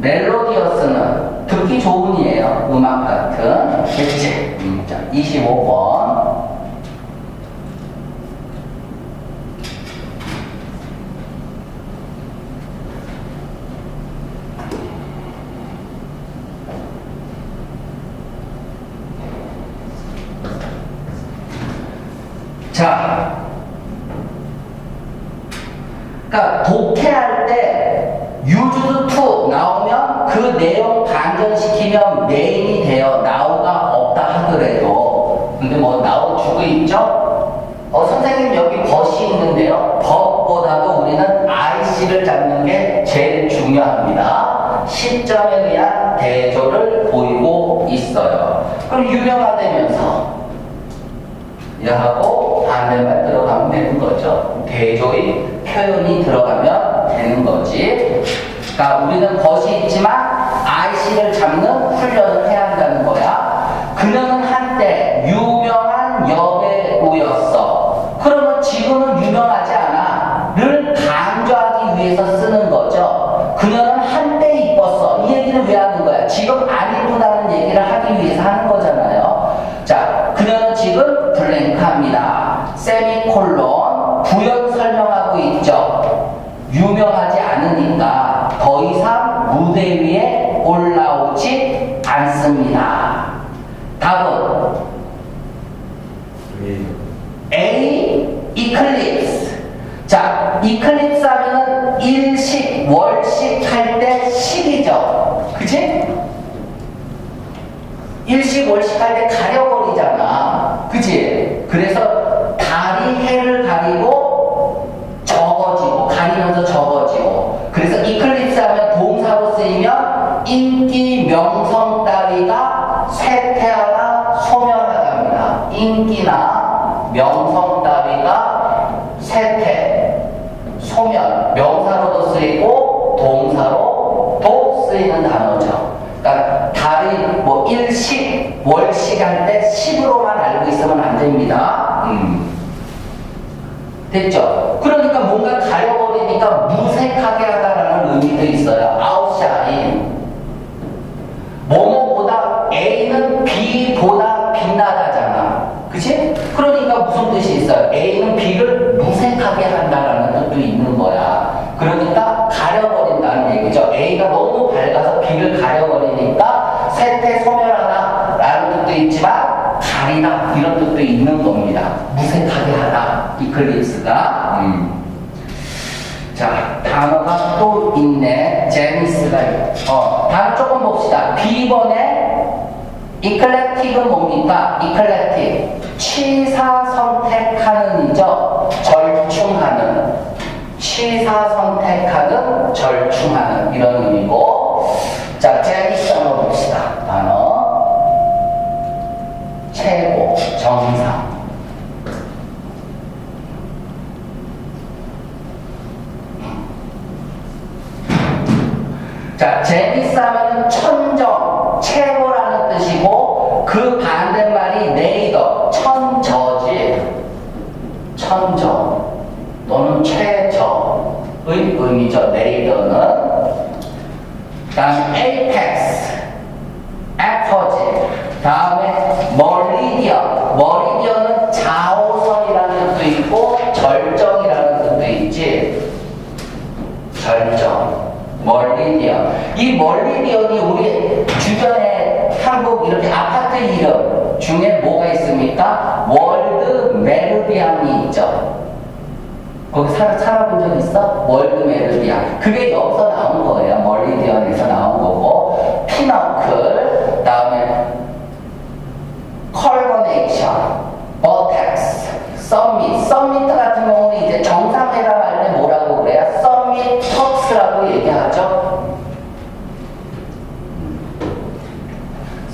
멜로디어스는 듣기 좋은이에요. 음악 같은. 음, 자, 25번. 자, 그러니까 독해할 때 유주드 투 나오면 그 내용 반전시키면 메인이 되어 나우가 없다 하더라도 근데 뭐 주고 있죠? 어 선생님 여기 벗이 있는데요. 벗보다도 우리는 IC를 잡는 게 제일 중요합니다. 시점에 의한 대조를 보이고 있어요. 그럼 유명화되면서 야하고 반대말 들어가면 되는 거죠. 대조의 표현이 들어가면 되는 거지. 그러니까 우리는 것이 있지만 IC를 잡는 훈련을 해야 한다는 거야. 그녀는 일식, 월식 할 때 식이죠. 그치? 일식, 월식 할 때 가려버리잖아. 그치? 그래서 달이 해를 가리고 적어지고, 가리면서 적어지고. 그래서 이클립스 하면 동사로 쓰이면 인기 명성 따위가 쇠퇴하다 소멸하답니다. 인기나 명성 할때 식으로만 알고 있으면 안 됩니다. 음. 됐죠? 그러니까 뭔가 가려버리니까 무색하게 하다라는 의미도 있어요. 아웃샤인. 뭐뭐보다 A는 B보다 빛나다잖아. 그치? 그러니까 무슨 뜻이 있어요? A는 B를 무색하게 한다라는 뜻도 있는 거야. 그러니까 가려버린다는 얘기죠. A가 너무 밝아서 B를 가려버리니까 세태 소멸하다라는 뜻도 있지만 가리다 이런 뜻도 있는 겁니다. 무색하게 하다. 이클립스가. 음. 자, 단어가 또 있네. 제니스가 있- 어, 다음 조금 봅시다. B번에 이클렉틱은 뭡니까? 이클렉틱. 취사 선택하는 이죠. 절충하는. 취사 선택하는, 절충하는 이런 의미고. 정상. 자, 하면은 천정, 최고라는 뜻이고 그 반대말 이 멀리디언이 우리 주변에 한국 이렇게 아파트 이름 중에 뭐가 있습니까? 월드 메르디안이 있죠. 거기 살, 살아본 적 있어? 월드 메르디안. 그게 여기서 나온 거예요. 멀리디언에서 나온 거고. 피너클, 다음에 컬버네이션, 버텍스, 썸밋. 썸밋 같은 경우는 이제 정상회담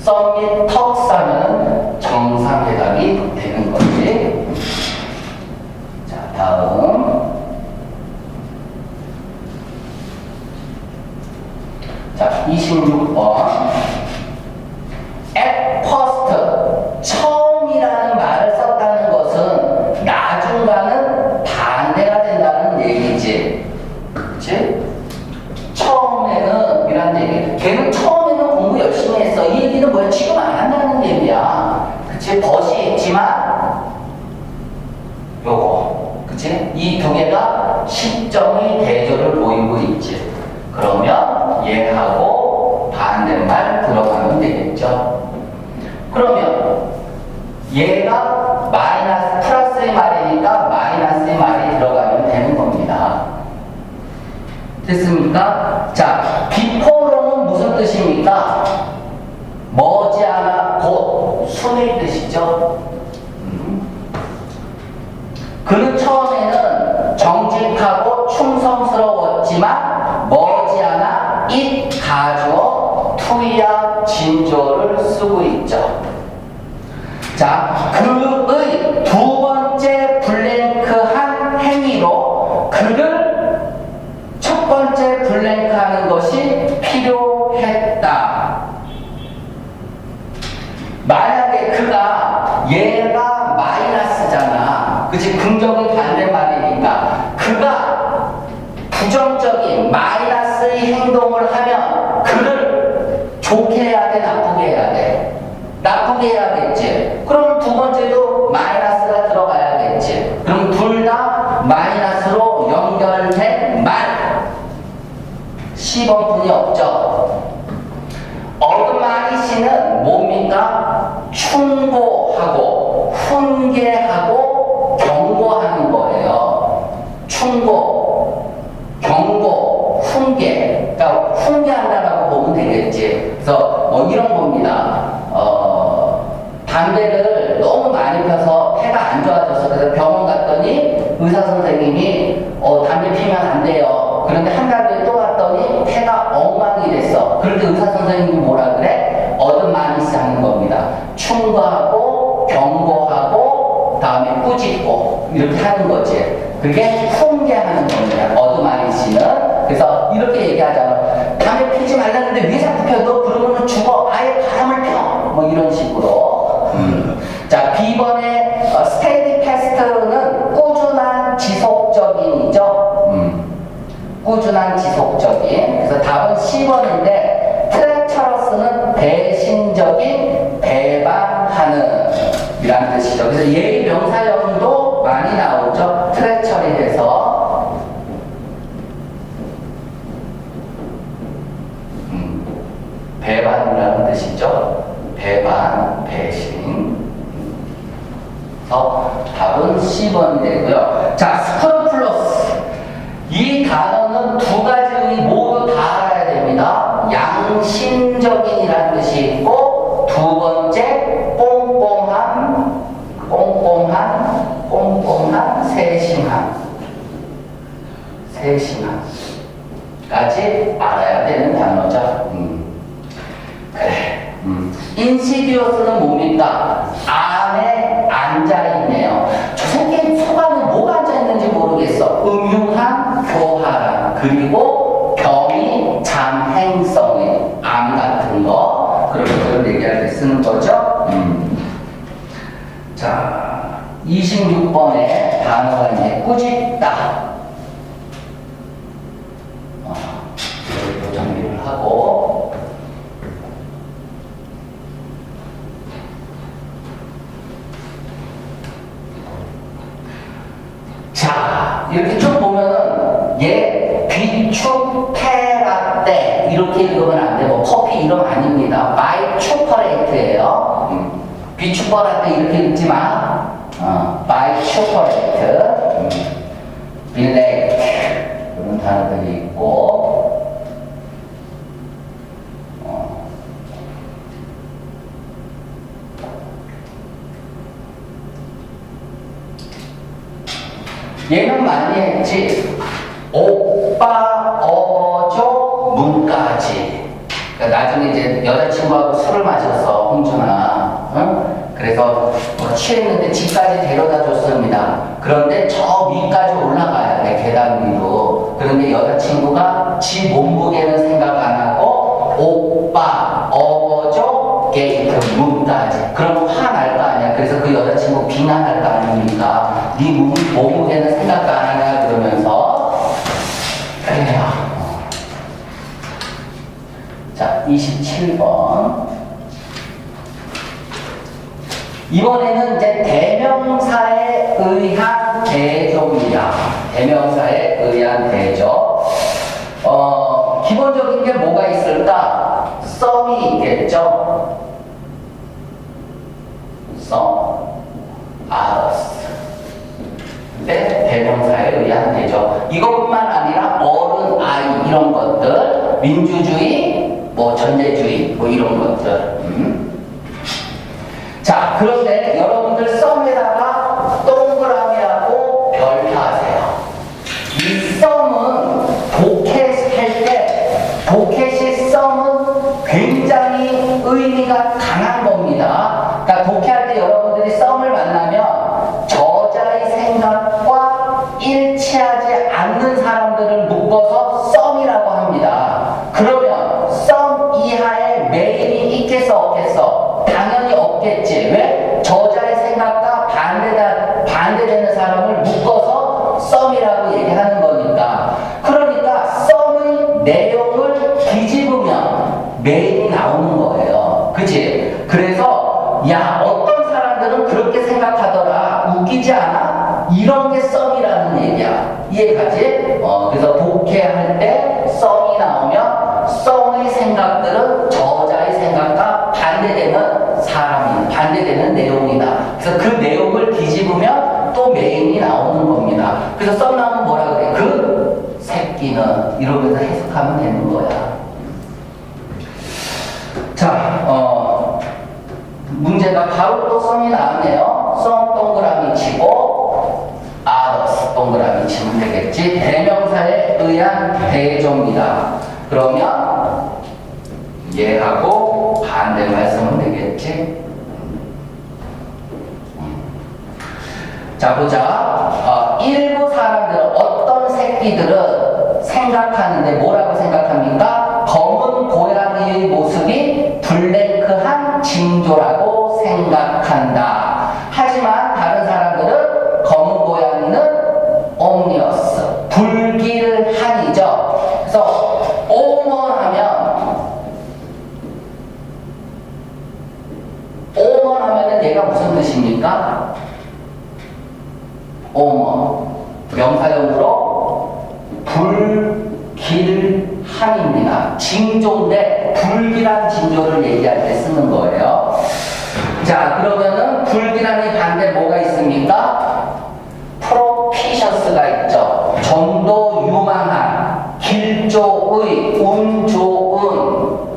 썸밋 턱스 하면 정상회담이 되는 거지. 자, 다음. 자, 26번. 그치? 이 두 개가 시점이 대조를 보이고 있지. 그러면 얘하고 반대말 들어가면 되겠죠. 그러면 얘가 마이너스 플러스의 말이니까 마이너스의 말이 들어가면 되는 겁니다. 됐습니까? 자, 비포로는 무슨 뜻입니까? 머지않아 곧 숨일 뜻이죠. 충성스러웠지만 머지않아 잇 가주어 투이야 진조를 쓰고 있죠. 자, 그의 두 번째 블랭크한 행위로 그를 첫 번째 블랭크하는 것이 필요했다. 만약에 그가 얘가 마이너스잖아. 그치? 긍정이 반대말이니까. 그가 부정적인 마이너스의 행동을 하면 그를 좋게 해야 돼, 나쁘게 해야 돼? 나쁘게 해야겠지. 그럼 두 번째도 마이너스가 들어가야겠지. 그럼 둘 다 마이너스로 연결된 말. 10원뿐이 없죠. 어드마니 씨는 뭡니까? 충고하고 훈계하고 경고하는 거예요. 충고, 경고, 훈계. 그러니까 훈계한다라고 보면 되겠지. 그래서 뭐 이런 겁니다. 어, 담배를 너무 많이 펴서 폐가 안 좋아져서 그래서 병원 갔더니 의사 선생님이 어, 담배 피면 안 돼요. 그런데 한 달 후에 또 갔더니 폐가 엉망이 됐어. 그런데 의사 선생님이 뭐라 그래? 어드마니스 하는 겁니다. 충고하고 경고하고 다음에 꾸짖고 이렇게 하는 거지. 그게 훈계하는 겁니다. 어드마니스는 그래서 이렇게 얘기하잖아. 피지 말라는데 왜 자꾸 펴? 너 그러면은 죽어. 아예 바람을 펴. 뭐 이런 식으로. 음. 자, B번의 어, 스테디 패스트는 꾸준한 지속적인이죠. 음. 꾸준한 지속적인. 그래서 답은 10번인데 트레처러스는 대신적인 배반하는 이란 뜻이죠. 그래서 예의 명사형도 많이 나오죠. 트레처리에서 음, 배반이라는 뜻이죠. 배반, 배신. 그래서 답은 10번이 되고요. 자, 스크루플러스. 이 단어는 두 가지 의미 모두 다 알아야 됩니다. 양심적인이라는 뜻이 있고, 두 번째, 꼼꼼한, 꼼꼼한, 꼼꼼한, 세심한. 세심한. 까지 알아야 되는 단어죠. 음. 인시디어스는 뭡니까? 안에 앉아있네요. 저 새끼 속안에 뭐가 앉아있는지 모르겠어. 음흉한 교활한 그리고 병이 잠행성의 암 같은 거 그런 것들을 얘기할 때 쓰는 거죠. 음. 자, 26번에 단어가 이제 꾸짖다. 어, 이렇게 정리를 하고 자, 이렇게 쭉 보면은 얘 비추페라떼 이렇게 읽으면 안 되고 커피 이름 아닙니다. 바이 초퍼레이트예요. 음. 비추퍼라떼 이렇게 읽지 마. 어, 바이 초퍼레이트. 음. 빌레이트 이런 단어들이 있고 어. 얘는 많이 했지. 오빠 어저 문까지. 그러니까 나중에 이제 여자친구하고 술을 마셨어, 홍준아. 응? 그래서 뭐 취했는데 집까지 데려다 줬습니다. 그런데 저 위까지 올라가야 돼, 계단 위로. 그런데 여자친구가 지 몸무게는 생각 안 하고 오빠 어저 게이트 문까지. 그러면 화날 거 아니야. 그래서 그 여자친구 비난할 거 아닙니까? 네 몸, 몸무게는 생각 안 하냐 그러면서 그래요. 자, 27번. 이번에는 이제 대명사에 의한 대조입니다. 대명사에 의한 대조. 어, 기본적인 게 뭐가 있을까? 썸이 있겠죠? 썸, 알았어. 근데 대명사에 의한 대조. 이것뿐만 아니라 어른, 아이 이런 것들, 민주주의, 뭐 전제주의, 뭐 이런 것들. 음. 할 때 썸이 나오면 썸의 생각들은 저자의 생각과 반대되는 사람이, 반대되는 내용이다. 그래서 그 내용을 뒤집으면 또 메인이 나오는 겁니다. 그래서 썸 나오면 뭐라 그래? 그 새끼는 이러면서 해석하면 되는 거야. 자, 어, 문제가 바로 또 썸이 나왔네요. 썸 동그라미 치고 동그라미 치면 되겠지. 대명사에 의한 대조입니다. 그러면 얘하고 반대말 쓰면 되겠지. 자 보자. 어, 일부 사람들 어떤 새끼들은 생각하는데 뭐라고 생각합니까? 검은 고양이의 모습이 블랭크한 징조라고 생각한다. 뜻입니까? 오머 명사형으로 불길함입니다. 징조인데 불길한 징조를 얘기할 때 쓰는 거예요. 자 그러면은 불길함이 반대 뭐가 있습니까? 프로피셔스가 있죠. 좀 더 유망한 길조의 운 좋은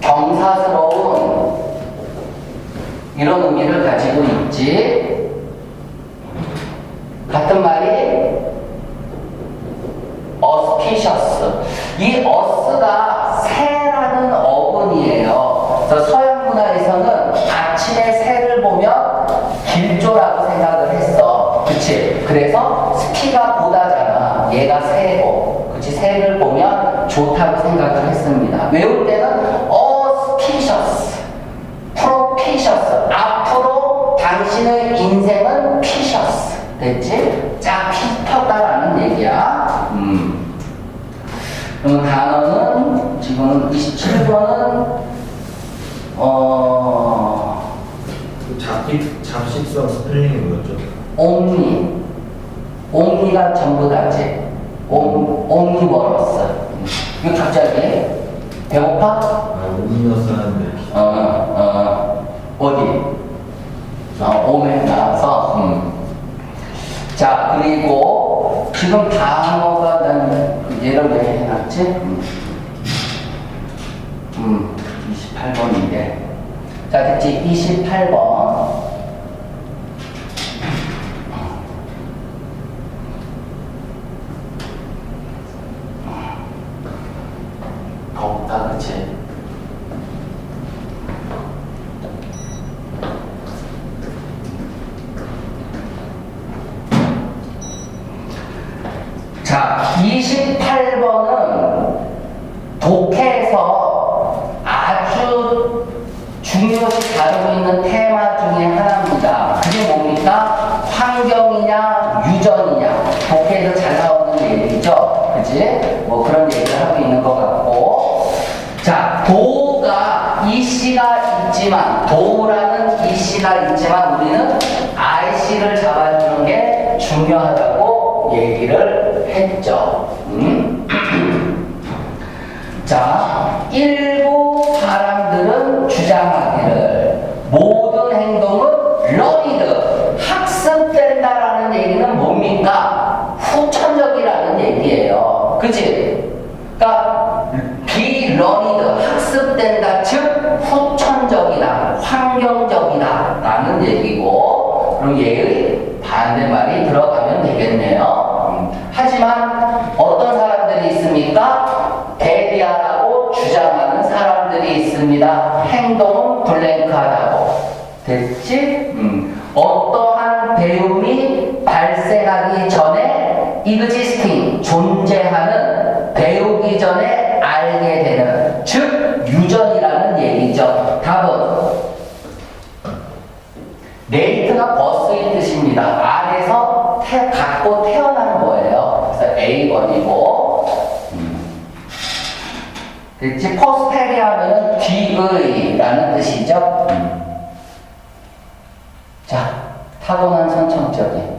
경사스러운 이런 의미를 가지고 있지. 같은 말이 auspicious. 이 us가 새라는 어근이에요. 그래서 서양 문화에서는 아침에 새를 보면 길조라고 생각을 했어. 그치? 그래서 스키가 보다잖아. 얘가 새고. 그치? 새를 보면 좋다고 그럼 단어는 지금 27번은 어그 잡식, 잡식성 스펠링이 뭐였죠? 옴니 옴니가 전부 다지 옴, 옴니버러스 이거 갑자기 배고파? 아, 오미너스 하는데 어, 어, 어디? 어, 오면 나와서, 음. 자, 그리고 지금 단어가 난 얘를 왜 해놨지? 음, 음 28번인데. 자, 됐지? 28번. 덥다, 그치? 자, 28번은 독해에서 아주 중요시 다루고 있는 테마 중에 하나입니다. 그게 뭡니까? 환경이냐, 유전이냐. 독해에서 잘 나오는 얘기죠. 그지? 뭐 그런 얘기를 하고 있는 것 같고. 자, 도가 이씨가 있지만, 도라는 이씨가 있지만, 우리는 IC를 잡아주는 게 중요하다고 얘기를 했죠. 얘의 반대말이 들어가면 되겠네요. 음. 하지만 어떤 사람들이 있습니까? 대비하라고 주장하는 사람들이 있습니다. 행동은 블랭크하다고. 됐지? 음. 어떠한 배움이 발생하기 전에 existing, 존재하는 배우기 전에 알게 되는, 즉, 유전이라는 얘기죠. 답은 네 됐지? 포스테리 하면은 뒤의라는 뜻이죠. 음. 자, 타고난 선천적인.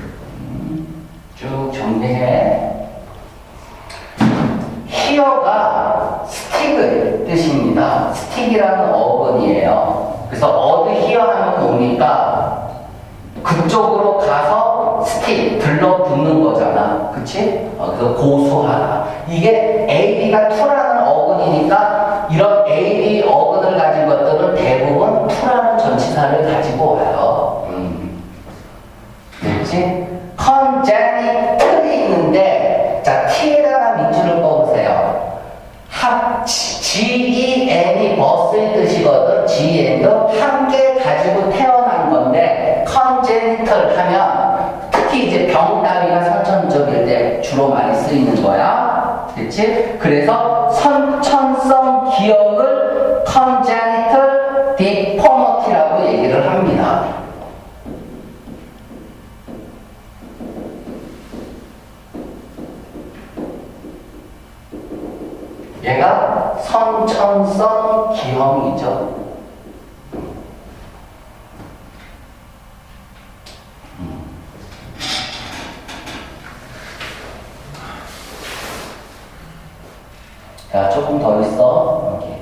음, 쭉 정리해. 히어가 스틱의 뜻입니다. 스틱이라는 어근이에요. 그래서 어드 히어 하면 뭡니까? 그쪽으로 가서 스틱 들러 붙는 거잖아. 그치? 어, 그래서 고수하다. 이게 AB가 투라는 어근이니까 이런 AB 어근을 가진 것들은 대부분 투라는 전치사를 가지고 와요. 그래서 선천성 기억을 컨제니털 디포머티라고 얘기를 합니다. 얘가 선천성 기형이죠. 음. 자, 조금 더 있어. 한